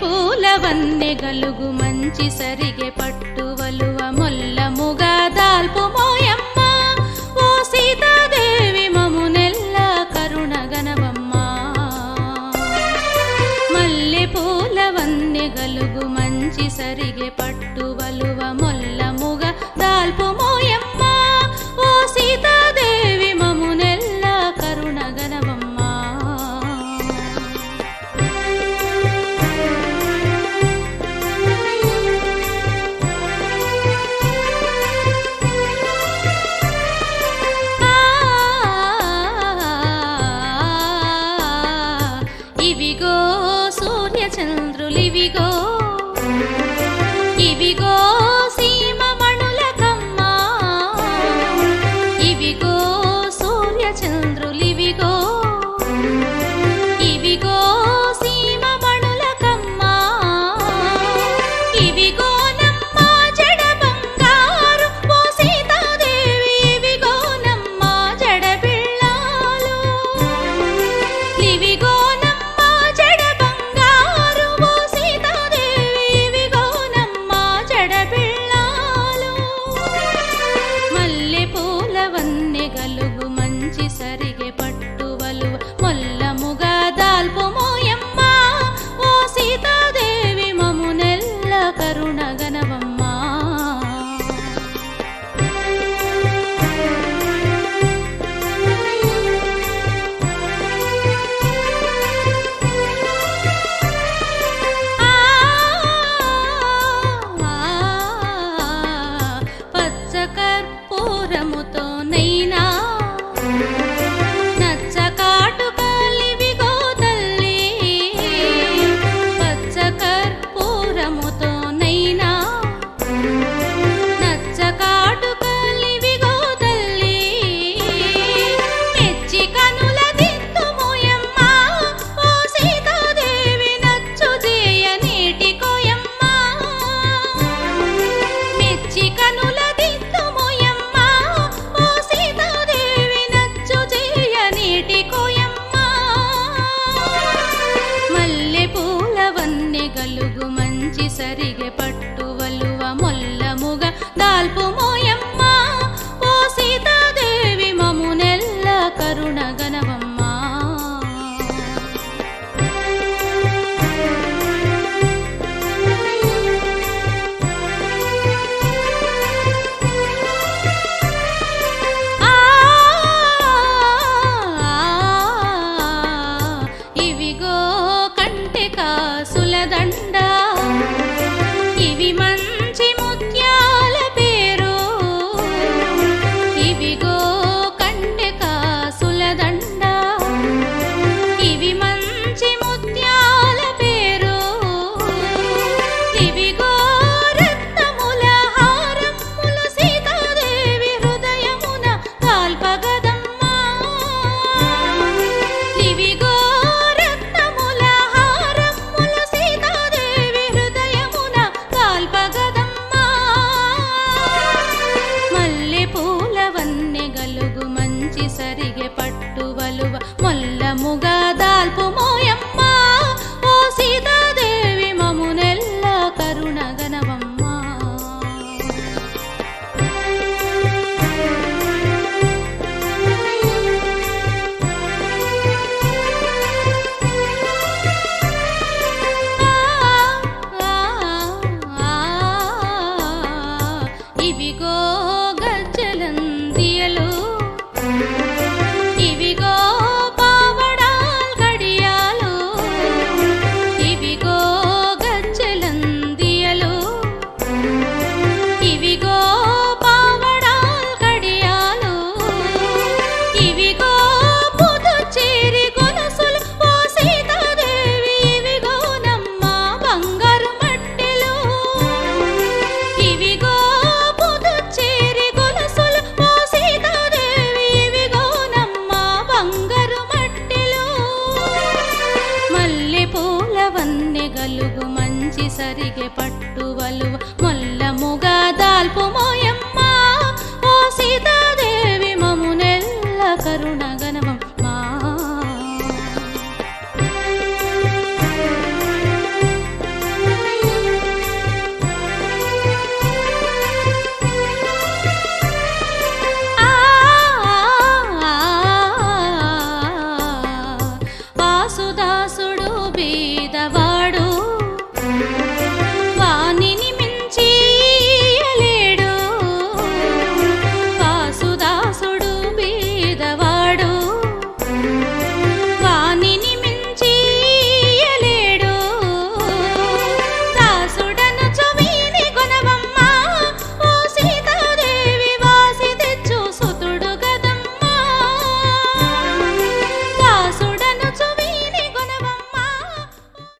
పూలవన్నె గలుగు మంచి సరిగె పట్టు వలువ మొల్లముగా దాల్పు మోయమ్మ. ఓ సీతాదేవి మము నెల్ల కరుణ గణవమ్మ. మల్లె పూలవన్నె గలుగు మంచి సరిగె పట్టు వలువ మొల్లముగా దాల్పు ఇవిగో సూర్యచంద్రులు ఇవిగో తీయలు ಸರಿಗ